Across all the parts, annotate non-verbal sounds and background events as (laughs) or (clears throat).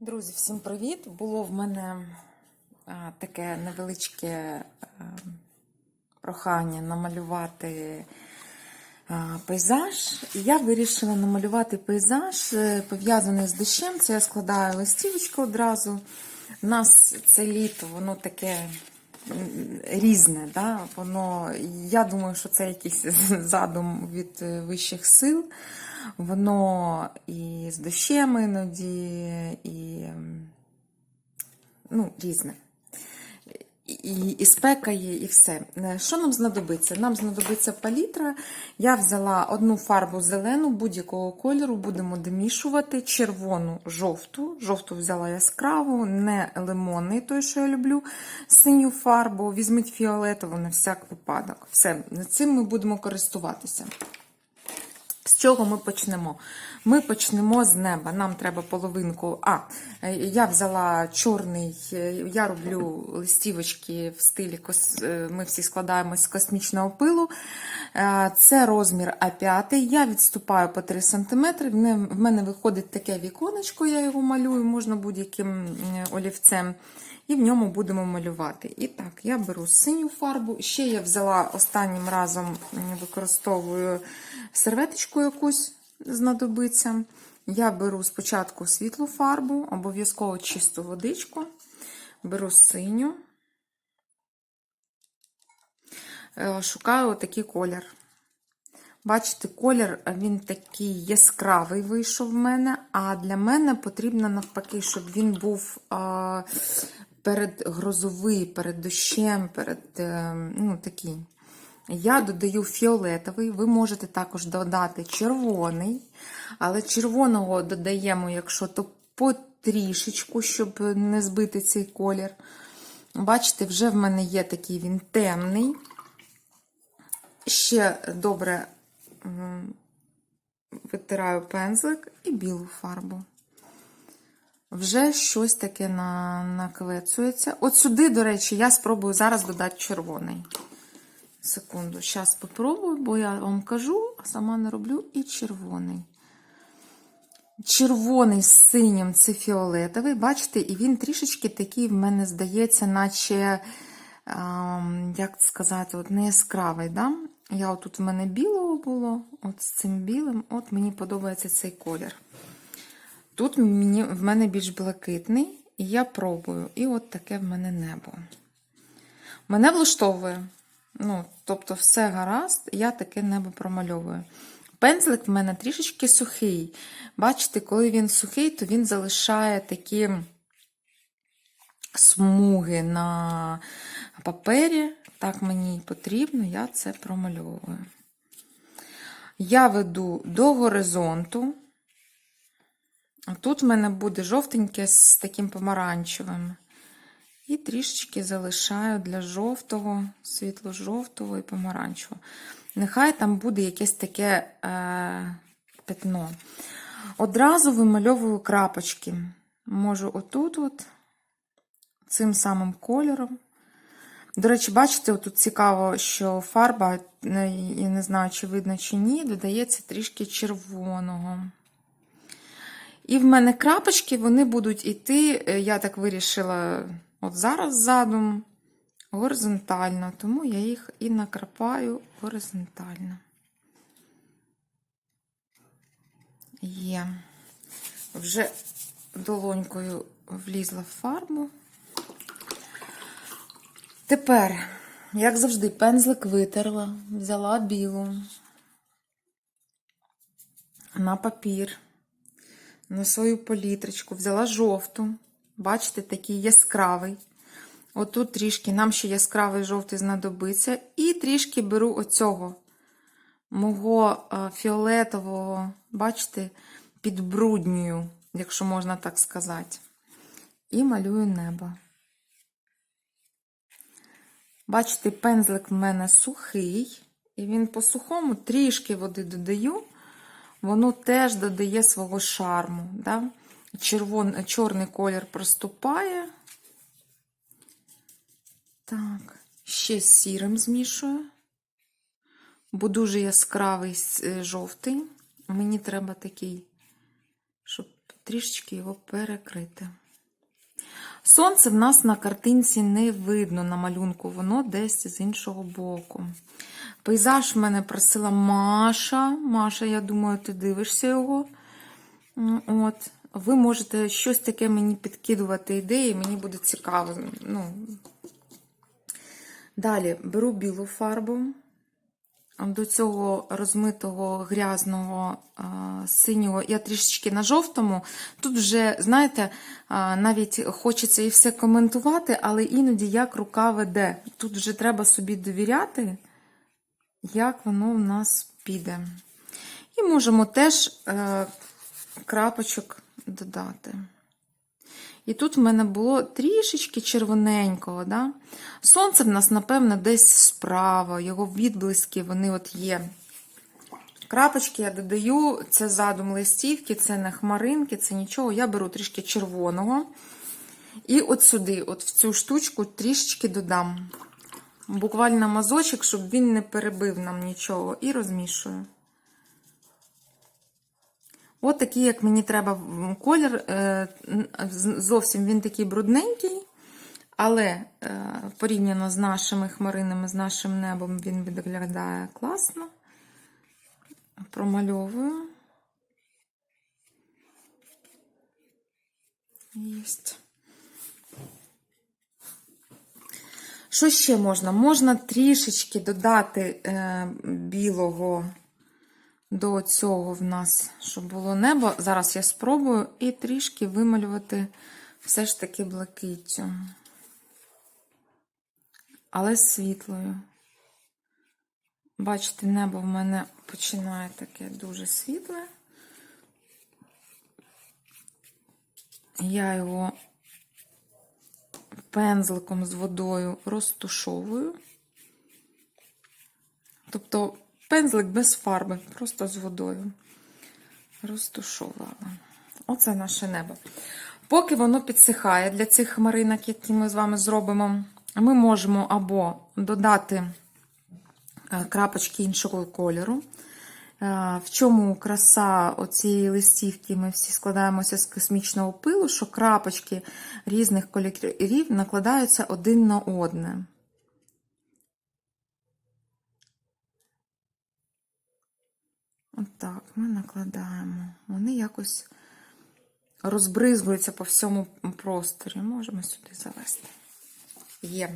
Друзі, всім привіт! Було в мене таке невеличке а, прохання намалювати пейзаж. І я вирішила намалювати пейзаж, е, пов'язаний з дощем. Це я складаю листівочку одразу. У нас це літо, воно таке різне. Да? Воно, я думаю, що це якийсь (laughs) задум від е, вищих сил. Воно і з дощем іноді, і ну, різне. І, і спека є, і все. Е, Що нам знадобиться? Нам знадобиться палітра. Я взяла одну фарбу зелену будь-якого кольору, будемо домішувати червону, жовту. Жовту взяла яскраву, не лимонний, той, що я люблю, синю фарбу. Візьміть фіолетову на всяк випадок. Все, цим ми будемо користуватися. Чого ми почнемо? Ми почнемо з неба. Нам треба половинку. А, е, я взяла чорний, е, я роблю листівочки в стилі, кос- е, ми всі складаємось з космічного пилу. Це розмір А5. Я відступаю по 3 см. В мене виходить таке віконечко, я його малюю, можна будь-яким олівцем. І в ньому будемо малювати. І так, я беру синю фарбу. Ще я взяла останнім разом використовую серветочку якусь знадобиться. Я беру спочатку світлу фарбу, обов'язково чисту водичку. Беру синю, Е, шукаю отакий колір. Бачите, колір він такий яскравий вийшов в мене, а для мене потрібно навпаки, щоб він був а, перед грозовий, перед дощем, перед е, ну, такий. Я додаю фіолетовий, ви можете також додати червоний, але червоного додаємо, якщо то потрішечку, щоб не збити цей колір. Бачите, вже в мене є такий він темний. Ще добре витираю пензлик і білу фарбу. Вже щось таке на, наквецується. От сюди, до речі, я спробую зараз додати червоний. Секунду, зараз спробую, бо я вам кажу, а сама не роблю і червоний. Червоний з синім це фіолетовий, бачите, і він трішечки такий в мене здається, наче, ем, як сказати, от не яскравий. Да? Я отут в мене білого було, от з цим білим, от мені подобається цей колір. Тут мені, в мене більш блакитний, і я пробую. І от таке в мене небо. Мене влаштовує. Ну, тобто, все гаразд, я таке небо промальовую. Пензлик в мене трішечки сухий. Бачите, коли він сухий, то він залишає такі смуги на папері. Так мені й потрібно, я це промальовую. Я веду до горизонту. Тут в мене буде жовтеньке з таким помаранчевим. І трішечки залишаю для жовтого, світло-жовтого і помаранчевого. Нехай там буде якесь таке е, пятно. Одразу вимальовую крапочки. Можу отут, от, цим самим кольором. До речі, бачите, тут цікаво, що фарба, я не знаю, чи видно, чи ні, додається трішки червоного. І в мене крапочки, вони будуть йти, е, я так вирішила, от зараз задум, горизонтально, тому я їх і накрапаю горизонтально. Є. Вже долонькою влізла в фарбу. Тепер, як завжди, пензлик витерла, взяла білу на папір, на свою палітрочку, взяла жовту. Бачите, такий яскравий. Отут трішки, нам ще яскравий жовтий знадобиться. І трішки беру оцього мого е, фіолетового, бачите, підбруднюю, якщо можна так сказати. І малюю небо. Бачите, пензлик в мене сухий, і він по сухому трішки води додаю, воно теж додає свого шарму. Да? Червон, чорний колір проступає. Так, ще з сірим змішую, бо дуже яскравий е, жовтий. Мені треба такий, щоб трішечки його перекрити. Сонце в нас на картинці не видно на малюнку, воно десь з іншого боку. Пейзаж в мене просила Маша. Маша, я думаю, ти дивишся його. От. Ви можете щось таке мені підкидувати ідеї, мені буде цікаво. Ну. Далі беру білу фарбу. До цього розмитого грязного синього я трішечки на жовтому. Тут вже, знаєте, навіть хочеться і все коментувати, але іноді як рука веде. Тут вже треба собі довіряти, як воно в нас піде. І можемо теж е, крапочок додати. І тут в мене було трішечки червоненького. Да? Сонце в нас, напевно, десь справа, його відблиски, вони от є. Крапочки я додаю, це задум листівки, це не хмаринки, це нічого. Я беру трішки червоного. І от сюди, от в цю штучку, трішечки додам. Буквально мазочок, щоб він не перебив нам нічого. І розмішую. От такий, як мені треба колір. е, Зовсім він такий брудненький, але е, порівняно з нашими хмаринами, з нашим небом, він виглядає класно. Промальовую. Що ще можна? Можна трішечки додати е, білого до цього в нас, щоб було небо. Зараз я спробую і трішки вималювати все ж таки блакиттю. Але світлою. Бачите, небо в мене починає таке дуже світле. Я його пензликом з водою розтушовую. Тобто пензлик без фарби, просто з водою. Розтушовувала. Оце наше небо. Поки воно підсихає для цих хмаринок, які ми з вами зробимо, ми можемо або додати е, крапочки іншого кольору. Е, В чому краса оцієї листівки, ми всі складаємося з космічного пилу, що крапочки різних кольорів накладаються один на одне. Отак ми накладаємо. Вони якось розбризгуються по всьому просторі. Можемо сюди завести. Є.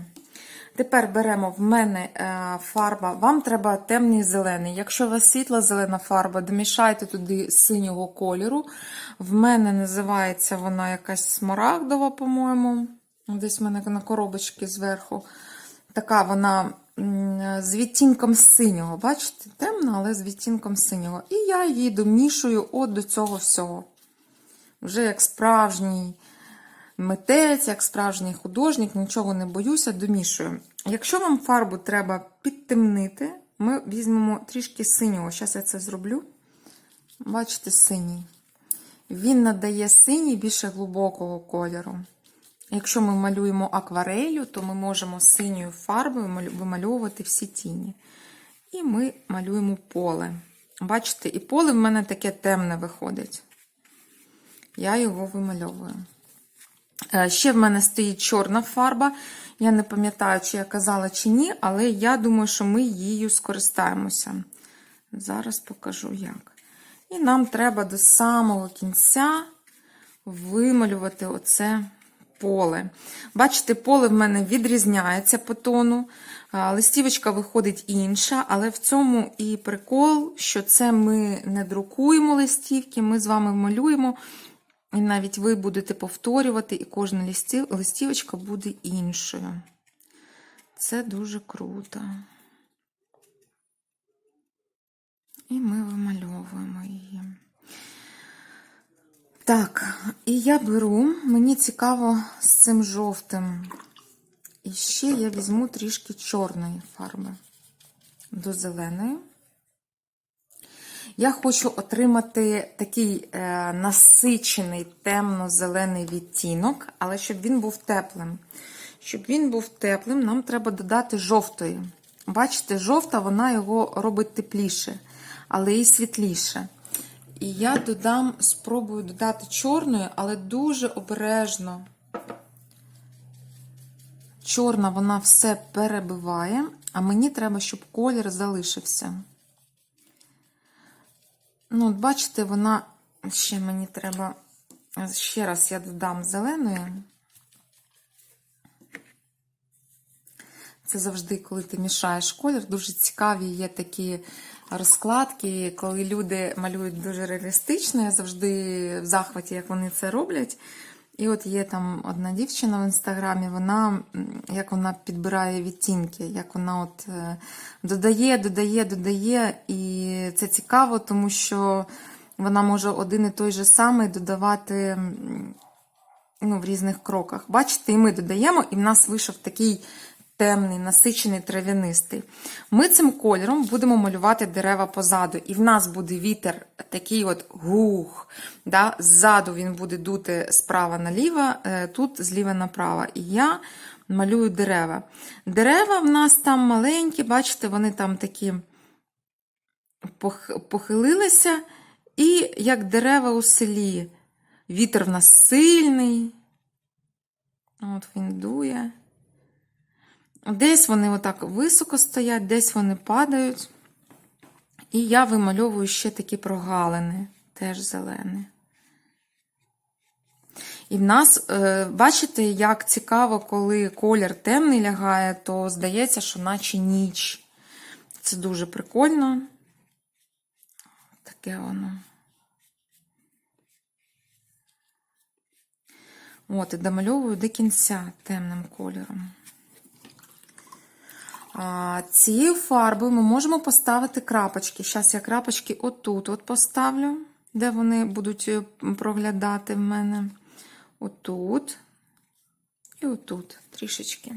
Тепер беремо в мене е, фарба. Вам треба темний зелений. Якщо у вас світла зелена фарба, домішайте туди синього кольору. В мене називається вона якась смарагдова, по-моєму. Десь в мене на коробочці зверху. Така вона з відтінком синього. Бачите, темна, але з відтінком синього. І я її домішую от до цього всього. Вже як справжній митець, як справжній художник, нічого не боюся, домішую. Якщо вам фарбу треба підтемнити, ми візьмемо трішки синього. Зараз я це зроблю. Бачите, синій. Він надає синій більше глибокого кольору. Якщо ми малюємо акварелью, то ми можемо синьою фарбою вимальовувати всі тіні. І ми малюємо поле. Бачите, і поле в мене таке темне виходить. Я його вимальовую. Е, Ще в мене стоїть чорна фарба. Я не пам'ятаю, чи я казала, чи ні, але я думаю, що ми її скористаємося. Зараз покажу як. І нам треба до самого кінця вималювати оце поле. Бачите, поле в мене відрізняється по тону. Листівочка виходить інша, але в цьому і прикол, що це ми не друкуємо листівки, ми з вами малюємо. І навіть ви будете повторювати, і кожна листі- листівочка буде іншою. Це дуже круто. І ми вимальовуємо її. Так, і я беру, мені цікаво з цим жовтим. І ще я візьму трішки чорної фарби до зеленої. Я хочу отримати такий е, насичений темно-зелений відтінок, але щоб він був теплим. Щоб він був теплим, нам треба додати жовтої. Бачите, жовта вона його робить тепліше, але і світліше. І я додам, спробую додати чорної, але дуже обережно. Чорна вона все перебиває, а мені треба, щоб колір залишився. Ну, от бачите, вона ще мені треба. Ще раз я додам зеленої. Це завжди, коли ти мішаєш колір. Дуже цікаві є такі розкладки, коли люди малюють дуже реалістично. Я завжди в захваті, як вони це роблять. І от є там одна дівчина в інстаграмі, вона як вона підбирає відтінки, як вона от е, додає, додає, додає. І це цікаво, тому що вона може один і той же самий додавати ну, в різних кроках. Бачите, і ми додаємо, і в нас вийшов такий темний, насичений, трав'янистий. Ми цим кольором будемо малювати дерева позаду. І в нас буде вітер такий от гух. Да? Ззаду він буде дути справа наліво, е, тут зліва направо. І я малюю дерева. Дерева в нас там маленькі, бачите, вони там такі похилилися. І як дерева у селі. Вітер в нас сильний. От він дує. Десь вони отак високо стоять, десь вони падають. І я вимальовую ще такі прогалини, теж зелені. І в нас, е, бачите, як цікаво, коли колір темний лягає, то здається, що наче ніч. Це дуже прикольно. Таке воно. От, і домальовую до кінця темним кольором. Цією фарбою ми можемо поставити крапочки. Зараз я крапочки отут от поставлю, де вони будуть е, проглядати в мене. Отут. І отут трішечки.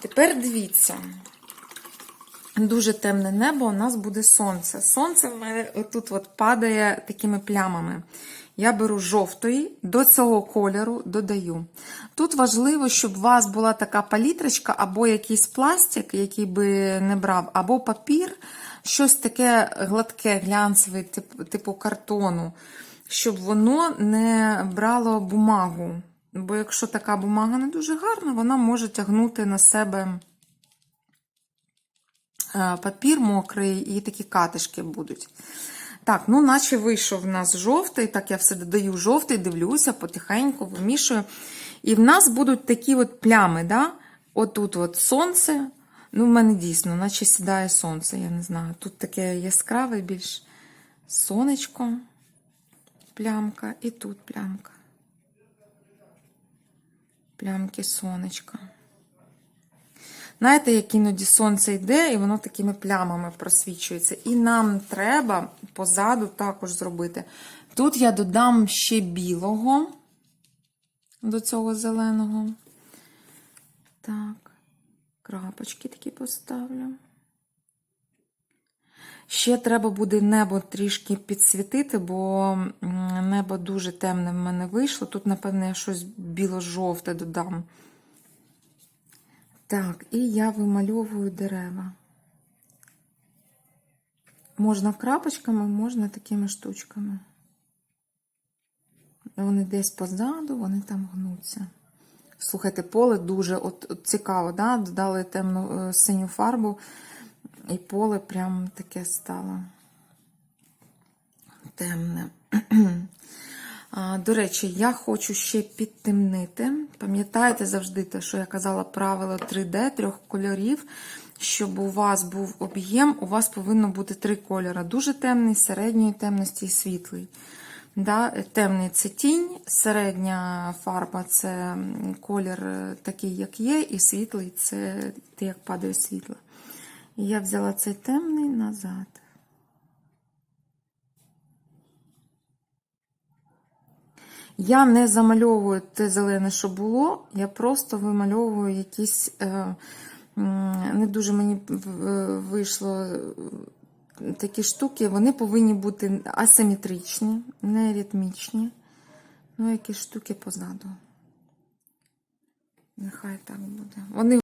Тепер дивіться. Дуже темне небо, у нас буде сонце. Сонце в мене отут от падає такими плямами. Я беру жовтої, до цього кольору додаю. Тут важливо, щоб у вас була така палітрочка, або якийсь пластик, який би не брав, або папір, щось таке гладке, глянцеве, типу картону, щоб воно не брало бумагу. Бо якщо така бумага не дуже гарна, вона може тягнути на себе. Е, папір мокрий і такі катишки будуть. Так, ну, наче вийшов в нас жовтий, так я все додаю жовтий, дивлюся, потихеньку вимішую. І в нас будуть такі от плями, да? отут от сонце. Ну, в мене дійсно, наче сідає сонце, я не знаю. Тут таке яскраве більш сонечко, плямка, і тут плямка. Плямки сонечка. Знаєте, як іноді сонце йде, і воно такими плямами просвічується. І нам треба позаду також зробити. Тут я додам ще білого до цього зеленого. Так, крапочки такі поставлю. Ще треба буде небо трішки підсвітити, бо небо дуже темне в мене вийшло. Тут, напевне, я щось біло-жовте додам. Так, і я вимальовую дерева. Можна крапочками, можна такими штучками. Вони десь позаду, вони там гнуться. Слухайте, поле дуже от, от цікаво, да? додали темну е, синю фарбу, і поле прям таке стало темне. (clears throat) До речі, я хочу ще підтемнити. Пам'ятаєте завжди те, що я казала правило 3D, трьох кольорів. Щоб у вас був об'єм, у вас повинно бути три кольори: дуже темний, середньої темності і світлий. Да? Темний це тінь, середня фарба це колір такий, як є, і світлий це те, як падає світло. І я взяла цей темний назад. Я не замальовую те зелене, що було, я просто вимальовую якісь, е, не дуже мені вийшло такі штуки, вони повинні бути асиметричні, не ритмічні. Ну, якісь штуки позаду. Нехай так буде. Вони